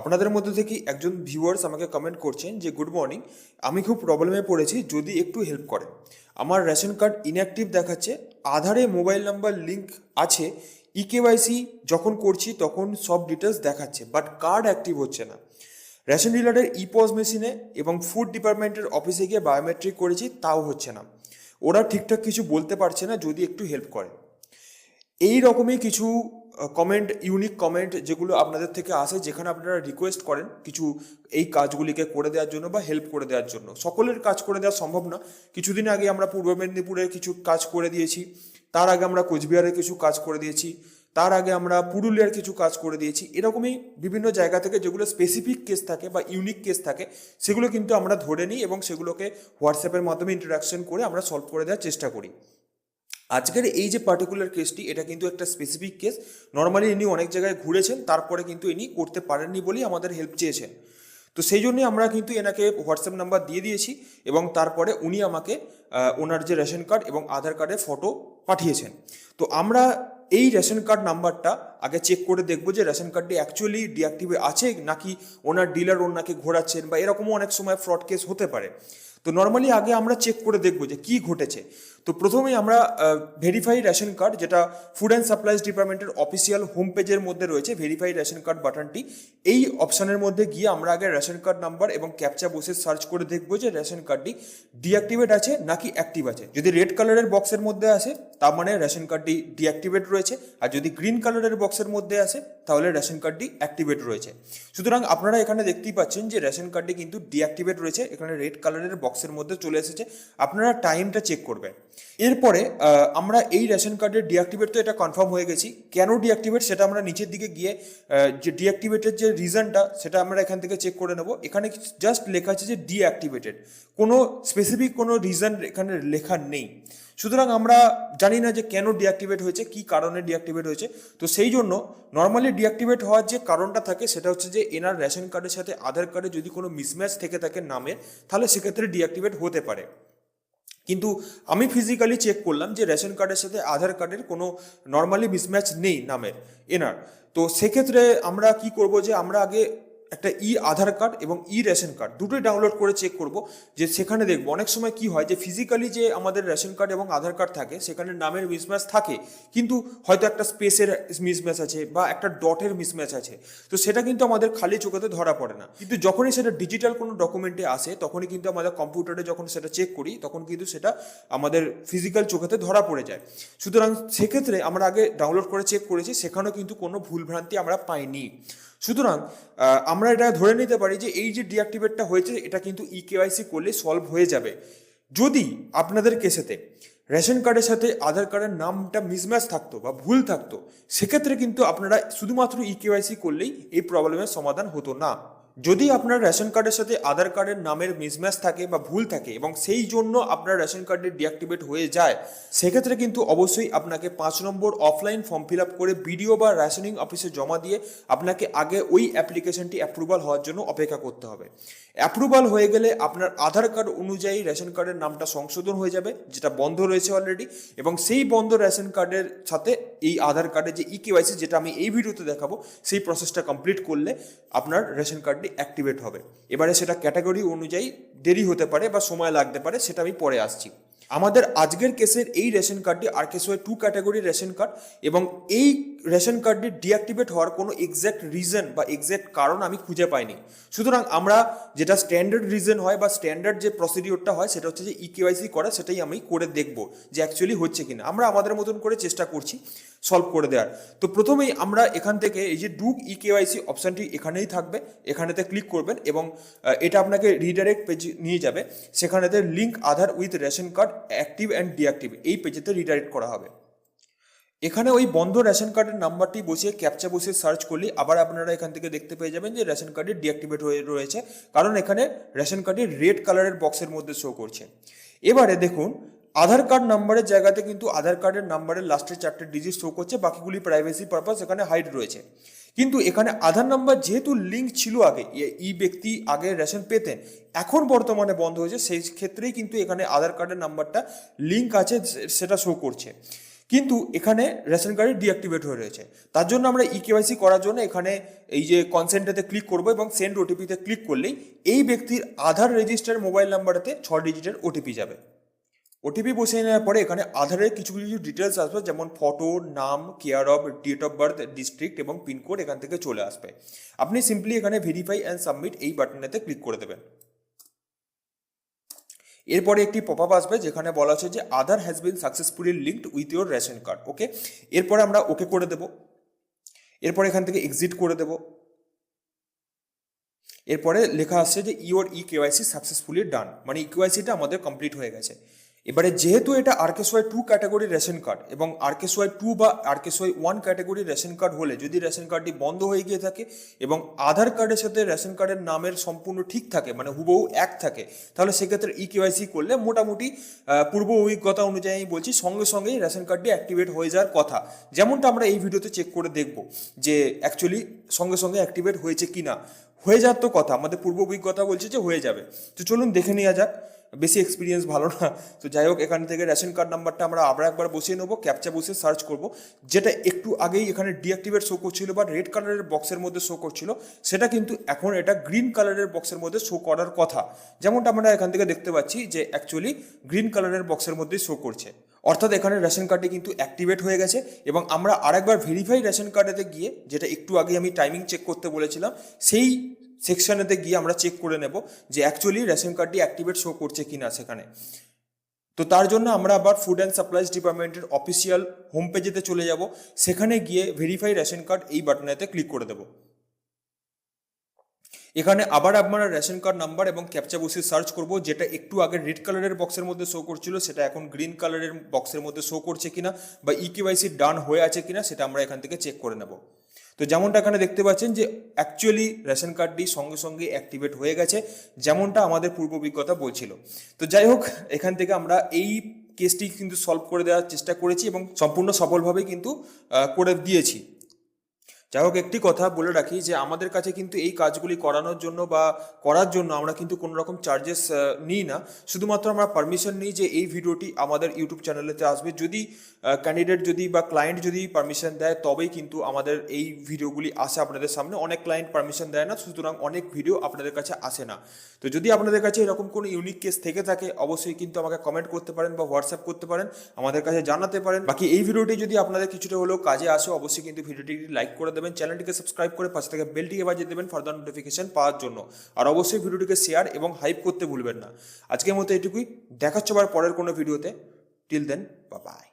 আপনাদের মধ্যে থেকে একজন ভিউয়ার্স আমাকে কমেন্ট করছেন যে গুড মর্নিং আমি খুব প্রবলেমে পড়েছি, যদি একটু হেল্প করেন। আমার রেশন কার্ড ইনঅ্যাক্টিভ দেখাচ্ছে, আধারে মোবাইল নাম্বার লিংক আছে E ইকেওয়াইসি যখন করছি তখন সব ডিটেলস দেখাচ্ছে বাট কার্ড অ্যাক্টিভ হচ্ছে না। রেশন ডিলারের ই পজ মেশিনে এবং ফুড ডিপার্টমেন্টের অফিসে গিয়ে বায়োমেট্রিক করেছি, তাও হচ্ছে না। ওরা ঠিকঠাক কিছু বলতে পারছে না, যদি একটু হেল্প করে এই রকমই কিছু কমেন্ট ইউনিক কমেন্ট যেগুলো আপনাদের থেকে আসে, যেখানে আপনারা রিকোয়েস্ট করেন কিছু এই কাজগুলিকে করে দেওয়ার জন্য বা হেল্প করে দেওয়ার জন্য। সকলের কাজ করে দেওয়া সম্ভব না। কিছুদিন আগে আমরা পূর্ব মেদিনীপুরের কিছু কাজ করে দিয়েছি। তার আগে আমরা কোচবিহারের কিছু কাজ করে দিয়েছি। তার আগে আমরা পুরুলিয়ার কিছু কাজ করে দিয়েছি। এরকমই বিভিন্ন জায়গা থেকে যেগুলো স্পেসিফিক কেস থাকে বা ইউনিক কেস থাকে, সেগুলো কিন্তু আমরা ধরে নিই এবং সেগুলোকে হোয়াটসঅ্যাপের মাধ্যমে ইন্টারাকশন করে আমরা সলভ করে দেওয়ার চেষ্টা করি। আজকের এই যে পার্টিকুলার কেসটি এটা কিন্তু একটা স্পেসিফিক কেস নর্মালি ইনি অনেক জায়গায় ঘুরেছেন, তারপরে কিন্তু ইনি করতে পারেননি বলেই আমাদের হেল্প চেয়েছেন। তো সেই জন্যে আমরা কিন্তু এনাকে হোয়াটসঅ্যাপ নাম্বার দিয়ে দিয়েছি এবং তারপরে উনি আমাকে ওনার যে রেশন কার্ড এবং আধার কার্ডের ফটো পাঠিয়েছেন। তো আমরা এই রেশন কার্ড নাম্বারটা আগে চেক করে দেখব যে রেশন কার্ডটি অ্যাকচুয়ালি ডিঅ্যাক্টিভে আছে নাকি ওনার ডিলার ওনাকে ঘোরাচ্ছেন বা এরকমও অনেক সময় ফ্রড কেস হতে পারে। তো নর্মালি আগে আমরা চেক করে দেখব যে কি ঘটেছে। তো প্রথমেই আমরা ভেরিফাই রেশন কার্ড যেটা ফুড অ্যান্ড সাপ্লাইজ ডিপার্টমেন্টের অফিসিয়াল হোম পেজের মধ্যে রয়েছে ভেরিফাই রেশন কার্ড বাটনটি এই অপশানের মধ্যে গিয়ে আমরা আগে রেশন কার্ড নাম্বার এবং ক্যাপচা বসে সার্চ করে দেখব যে রেশন কার্ডটি ডিঅ্যাক্টিভেট আছে নাকি অ্যাক্টিভ আছে। যদি রেড কালারের বক্সের মধ্যে আসে, তার মানে রেশন কার্ডটি ডিঅ্যাক্টিভেট রয়েছে। আর যদি গ্রিন কালারের বক্সের মধ্যে আসে তাহলে রেশন কার্ডটি অ্যাক্টিভেট রয়েছে। সুতরাং আপনারা এখানে দেখতেই পাচ্ছেন যে রেশন কার্ডটি কিন্তু ডিঅ্যাক্টিভেট রয়েছে, এখানে রেড কালারের বক্সের মধ্যে চলে এসেছে, আপনারা টাইমটা চেক করবেন। এরপরে আমরা এই রেশন কার্ডের ডিঅ্যাক্টিভেট তো এটা কনফার্ম হয়ে গেছি, কেন ডিঅ্যাক্টিভেট সেটা আমরা নিচের দিকে গিয়ে যে ডিঅ্যাক্টিভেটের যে রিজনটা সেটা আমরা এখান থেকে চেক করে নেব। এখানে জাস্ট লেখা আছে যে ডিঅ্যাক্টিভেটেড কোনো স্পেসিফিক কোনো রিজন এখানে লেখা নেই। সুতরাং আমরা জানি না যে কেন ডিঅ্যাক্টিভেট হয়েছে, কি কারণে ডিঅ্যাক্টিভেট হয়েছে, তো সেই জন্য নর্মালি ডিঅ্যাক্টিভেট হওয়ার যে কারণটা থাকে সেটা হচ্ছে যে এনার রেশন কার্ডের সাথে আধার কার্ডে যদি কোনো মিসম্যাচ থেকে থাকে নামে, তাহলে সেক্ষেত্রে ডিঅ্যাক্টিভেট হতে পারে। কিন্তু আমি ফিজিক্যালি চেক করলাম যে রেশন কার্ডের সাথে আধার কার্ডের কোনো নর্মালি মিসম্যাচ নেই নামের, এনার। তো সেক্ষেত্রে আমরা কি করব যে আমরা আগে একটা ই আধার কার্ড এবং ই রেশন কার্ড, দুটোই ডাউনলোড করে চেক করব। যে সেখানে দেখব, অনেক সময় কি হয় যে ফিজিক্যালি যে আমাদের রেশন কার্ড এবং আধার কার্ড থাকে, সেখানে নামের মিসম্যাচ থাকে, কিন্তু হয়তো একটা স্পেসের মিসম্যাচ আছে বা একটা ডটের মিসম্যাচ আছে। তো সেটা কিন্তু আমাদের খালি চোখেতে ধরা পড়ে না। কিন্তু যখনই সেটা ডিজিটাল কোনো ডকুমেন্টে আসে, তখনই কিন্তু আমাদের কম্পিউটারে যখন সেটা চেক করি, তখন কিন্তু সেটা আমাদের ফিজিক্যাল চোখেতে ধরা পড়ে যায়। সুতরাং সেক্ষেত্রে আমরা আগে ডাউনলোড করে চেক করেছি, সেখানেও কিন্তু কোনো ভুলভ্রান্তি আমরা পাইনি। সুতরাং আমরা এটা ধরে নিতে পারি যে এই যে ডিঅ্যাক্টিভেটটা হয়েছে, এটা কিন্তু ই কেওয়াইসি করলে সলভ হয়ে যাবে। যদি আপনাদের কেসেতে রেশন কার্ডের সাথে আধার কার্ডের নামটা মিসম্যাচ থাকতো বা ভুল থাকতো, সেক্ষেত্রে কিন্তু আপনারা শুধুমাত্র ই কেওয়াইসি করলেই এই প্রবলেমের সমাধান হতো না। যদি আপনার রেশন কার্ডের সাথে আধার কার্ডের নামের মিসম্যাচ থাকে বা ভুল থাকে এবং সেই জন্য আপনার রেশন কার্ডটি ডিঅ্যাক্টিভেট হয়ে যায়, সেক্ষেত্রে কিন্তু অবশ্যই আপনাকে পাঁচ number offline form fill up করে বিডিও বা রেশনিং অফিসে জমা দিয়ে আপনাকে আগে ওই অ্যাপ্লিকেশনটি অ্যাপ্রুভাল হওয়ার জন্য অপেক্ষা করতে হবে। অ্যাপ্রুভাল হয়ে গেলে আপনার আধার কার্ড অনুযায়ী রেশন কার্ডের নামটা সংশোধন হয়ে যাবে, যেটা বন্ধ রয়েছে অলরেডি এবং সেই বন্ধ রেশন কার্ডের সাথে এই আধার কার্ডের যে ই কেওয়াইসি যেটা আমি এই ভিডিওতে দেখাবো, সেই প্রসেসটা কমপ্লিট করলে আপনার রেশন কার্ডটি অ্যাক্টিভেট হবে। এবারে সেটা ক্যাটাগরি অনুযায়ী দেরি হতে পারে বা সময় লাগতে পারে, সেটা আমি পরে আসছি। আমাদের আজকের কেসের এই রেশন কার্ডটি আর case two category ration card এবং এই রেশন কার্ডটি ডিঅ্যাক্টিভেট হওয়ার কোনো এক্স্যাক্ট রিজন বা এক্স্যাক্ট কারণ আমি খুঁজে পাইনি। সুতরাং আমরা যেটা স্ট্যান্ডার্ড রিজন হয় বা স্ট্যান্ডার্ড যে প্রসিডিওরটা হয় সেটা হচ্ছে যে ইকেওয়াইসি কেওয়াইসি করা সেটাই আমি করে দেখব যে অ্যাকচুয়ালি হচ্ছে কিনা। আমরা আমাদের মতন করে চেষ্টা করছি। সলভ করে দেওয়ার। তো প্রথমেই আমরা এখান থেকে এই যে ডুক ই কেওয়াইসি অপশানটি এখানেই থাকবে, এখানেতে ক্লিক করবেন এবং এটা আপনাকে রিডাইরেক্ট পেজ নিয়ে যাবে। সেখানেতে link Aadhaar with ration card active and deactive এই পেজেতে রিডাইরেক্ট করা হবে। এখানে ওই বন্ধ রেশন কার্ডের নাম্বারটি বসিয়ে ক্যাপচা বসিয়ে সার্চ করলে আবার আপনারা এখান থেকে দেখতে পেয়ে যাবেন যে রেশন কার্ডটি ডিঅ্যাক্টিভেট হয়ে রয়েছে। কারণ এখানে রেশন কার্ডটি রেড কালারের বক্সের মধ্যে শো করছে। এবারে দেখুন আধার কার্ড নাম্বারের জায়গাতে কিন্তু আধার কার্ডের নাম্বারের লাস্টের চারটে ডিজিট শো করছে, বাকিগুলি প্রাইভেসি পারপাস এখানে হাইড রয়েছে। কিন্তু এখানে আধার নাম্বার যেহেতু লিঙ্ক ছিল আগে এই ব্যক্তি আগে রেশন পেতেন, এখন বর্তমানে বন্ধ হয়েছে, সেই ক্ষেত্রেই কিন্তু এখানে আধার কার্ডের নাম্বারটা লিঙ্ক আছে সেটা শো করছে। কিন্তু এখানে রেশন কার্ডে ডিঅ্যাক্টিভেট হয়ে রয়েছে। তার জন্য আমরা ই কেওয়াইসি করার জন্য এখানে এই যে কনসেন্টেতে ক্লিক করব এবং সেন্ড ওটিপিতে ক্লিক করলেই এই ব্যক্তির আধার রেজিস্টার মোবাইল নাম্বারেতে ছ ডিজিটের ওটিপি যাবে। ওটিপি বসিয়ে নেওয়ার পরে এখানে আধারের কিছু কিছু ডিটেলস আসবে, যেমন ফটো নাম care of date of birth district এবং পিনকোড এখান থেকে চলে আসবে। আপনি সিম্পলি এখানে ভেরিফাই অ্যান্ড সাবমিট এই বাটনেতে ক্লিক করে দেবেন। এরপরে একটি পপ আপ আসবে, যেখানে বলা আছে যে Aadhaar has been successfully linked with your ration card okay এরপরে আমরা ওকে করে দেব। এরপর এখান থেকে এক্সিট করে দেব। এরপরে লেখা আসছে যে your e KYC successfully done মানে ই কেওয়াইসিটা আমাদের কমপ্লিট হয়ে গেছে। এবারে যেহেতু এটা RKSY two category ration card এবং আরকেসওয়াই টু বা RKSY one category ration card হলে যদি রেশন কার্ডটি বন্ধ হয়ে গিয়ে থাকে এবং আধার কার্ডের সাথে রেশন কার্ডের নামের সম্পূর্ণ ঠিক থাকে মানে হুবহু এক থাকে, তাহলে সেক্ষেত্রে ই কেওয়াইসি করলে মোটামুটি পূর্ব অভিজ্ঞতা অনুযায়ী আমি বলছি সঙ্গে সঙ্গেই রেশন কার্ডটি অ্যাক্টিভেট হয়ে যাওয়ার কথা। যেমনটা আমরা এই ভিডিওতে চেক করে দেখব যে অ্যাকচুয়ালি সঙ্গে সঙ্গে অ্যাক্টিভেট হয়েছে কি না হয়ে যাওয়ার তো কথা, আমাদের পূর্ব অভিজ্ঞতা বলছে যে হয়ে যাবে। তো চলুন দেখে নেওয়া যাক। বেশি এক্সপিরিয়েন্স ভালো না। তো যাই হোক, এখান থেকে রেশন কার্ড নাম্বারটা আমরা আবার একবার বসিয়ে নেব ক্যাপচা বসে সার্চ করব। যেটা একটু আগেই এখানে ডিঅ্যাক্টিভেট শো করছিল বা রেড কালারের বক্সের মধ্যে শো করছিল, সেটা কিন্তু এখন এটা গ্রিন কালারের বক্সের মধ্যে শো করার কথা। যেমনটা আমরা এখান থেকে দেখতে পাচ্ছি যে অ্যাকচুয়ালি গ্রিন কালারের বক্সের মধ্যেই শো করছে। অর্থাৎ এখানে রেশন কার্ডটি কিন্তু অ্যাক্টিভেট হয়ে গেছে এবং আমরা আরেকবার ভেরিফাই রেশন কার্ডেতে গিয়ে, যেটা একটু আগে আমি টাইমিং চেক করতে বলেছিলাম, সেই সেকশনেতে গিয়ে আমরা চেক করে নেব যে অ্যাকচুয়ালি রেশন কার্ডটি অ্যাক্টিভেট শো করছে কিনা সেখানে। তো তার জন্য আমরা আবার ফুড অ্যান্ড সাপ্লাইজ ডিপার্টমেন্টের অফিসিয়াল হোম পেজেতে চলে যাব। সেখানে গিয়ে ভেরিফাই রেশন কার্ড এই বাটনেতে ক্লিক করে দেবো। এখানে আবার আপনারা রেশন কার্ড নাম্বার এবং ক্যাপচা বসে সার্চ করব, যেটা একটু আগে রেড কালারের বক্সের মধ্যে শো করছিল, সেটা এখন গ্রিন কালারের বক্সের মধ্যে শো করছে কিনা বা ই কেওয়াইসি ডান হয়ে আছে কিনা, সেটা আমরা এখান থেকে চেক করে নেব। তো যেমনটা এখানে দেখতে পাচ্ছেন যে অ্যাকচুয়ালি রেশন কার্ডটি সঙ্গে সঙ্গে অ্যাক্টিভেট হয়ে গেছে, যেমনটা আমাদের পূর্ব অভিজ্ঞতা বলছিল। তো যাই হোক, এখান থেকে আমরা এই কেসটি কিন্তু সলভ করে দেওয়ার চেষ্টা করেছি এবং সম্পূর্ণ সফলভাবে কিন্তু করে দিয়েছি। যাই হোক, একটি কথা বলে রাখি যে আমাদের কাছে কিন্তু এই কাজগুলি করানোর জন্য বা করার জন্য আমরা কিন্তু কোনো রকম চার্জেস নিই না। শুধুমাত্র আমরা পারমিশন নিই যে এই ভিডিওটি আমাদের ইউটিউব চ্যানেলেতে আসবে। যদি ক্যান্ডিডেট যদি বা ক্লায়েন্ট যদি পারমিশন দেয়, তবেই কিন্তু আমাদের এই ভিডিওগুলি আসে আপনাদের সামনে। অনেক ক্লায়েন্ট পারমিশন দেয় না, সুতরাং অনেক ভিডিও আপনাদের কাছে আসে না। তো যদি আপনাদের কাছে এরকম কোনো ইউনিক কেস থেকে থাকে, অবশ্যই কিন্তু আমাকে কমেন্ট করতে পারেন বা হোয়াটসঅ্যাপ করতে পারেন, আমাদের কাছে জানাতে পারেন। বাকি এই ভিডিওটি যদি আপনাদের কিছুটা হলেও কাজে আসে, অবশ্যই কিন্তু ভিডিওটি লাইক করে দেবেন, চ্যানেলটিকে সাবস্ক্রাইব করে পাশে থেকে বেলটিকে বাজিয়ে দেবেন ফার্দার নোটিফিকেশন পাওয়ার জন্য। আর অবশ্যই ভিডিওটিকে শেয়ার এবং হাইপ করতে ভুলবেন না। আজকের মতো এটুকুই। দেখাচ্ছে আবার পরের কোনো ভিডিওতে টিল দেন বা বাই